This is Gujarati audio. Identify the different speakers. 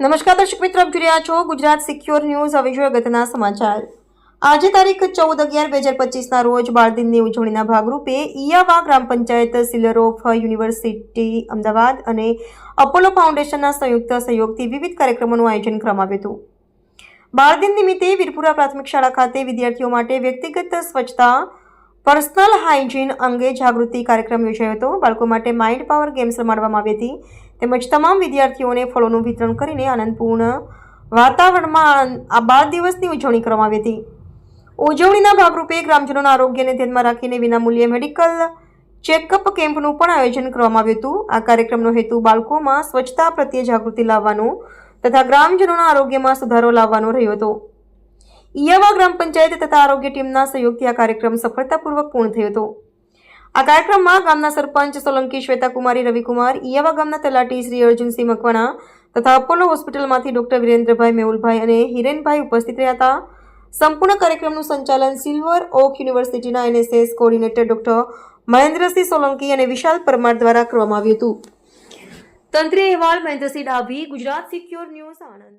Speaker 1: નમસ્કાર દર્શક મિત્રો, આપ જોઈ છો ગુજરાત સિક્યોર ન્યૂઝ હવે જોઈએ અગત્યના સમાચાર. આજે તારીખ ચૌદ અગિયાર બે હજાર પચીસના રોજ બાળ દિનની ઉજવણીના ભાગરૂપે Iyava gram panchayat Silver Oak University Ahmedabad અને અપોલો ફાઉન્ડેશનના સંયુક્ત સહયોગથી વિવિધ કાર્યક્રમોનું આયોજન કરવામાં આવ્યું હતું. બાળ દિન નિમિત્તે વીરપુરા પ્રાથમિક શાળા ખાતે વિદ્યાર્થીઓ માટે વ્યક્તિગત સ્વચ્છતા પર્સનલ હાઇજીન અંગે જાગૃતિ કાર્યક્રમ યોજાયો હતો. બાળકો માટે માઇન્ડ પાવર ગેમ્સ રમાડવામાં આવી હતી. તેમજ તમામ વિદ્યાર્થીઓને ફળોનું વિતરણ કરીને આનંદપૂર્ણ વાતાવરણમાં આ બાળ દિવસની ઉજવણી કરવામાં આવી હતી. ઉજવણીના ભાગરૂપે ગ્રામજનોના આરોગ્યને ધ્યાનમાં રાખીને વિનામૂલ્યે મેડિકલ ચેકઅપ કેમ્પનું પણ આયોજન કરવામાં આવ્યું હતું. આ કાર્યક્રમનો હેતુ બાળકોમાં સ્વચ્છતા પ્રત્યે જાગૃતિ લાવવાનો તથા ગ્રામજનોના આરોગ્યમાં સુધારો લાવવાનો રહ્યો હતો. ઇયાવા ગ્રામ પંચાયત તથા આરોગ્ય ટીમના સહયોગથી આ કાર્યક્રમ સફળતાપૂર્વક પૂર્ણ થયો હતો. આ કાર્યક્રમમાં ગામના સરપંચ સોલંકી શ્વેતાકુમારી, રવિકુમાર ઇયાવા ગામના તલાટી શ્રી અર્જુનસિંહ મકવાણા તથા અપોલો હોસ્પિટલમાંથી ડોક્ટર વિરેન્દ્રભાઈ મેહુલભાઈ અને હિરેનભાઈ ઉપસ્થિત રહ્યા હતા. સંપૂર્ણ કાર્યક્રમનું સંચાલન સિલ્વર ઓક યુનિવર્સિટીના NSS coordinator doctor Mahendrasinh Solanki અને વિશાલ પરમાર દ્વારા કરવામાં આવ્યું હતું. તંત્રી અહેવાલ, મહેન્દ્રસિંહ ડાભી, ગુજરાત સિક્યોર ન્યૂઝ આણંદ.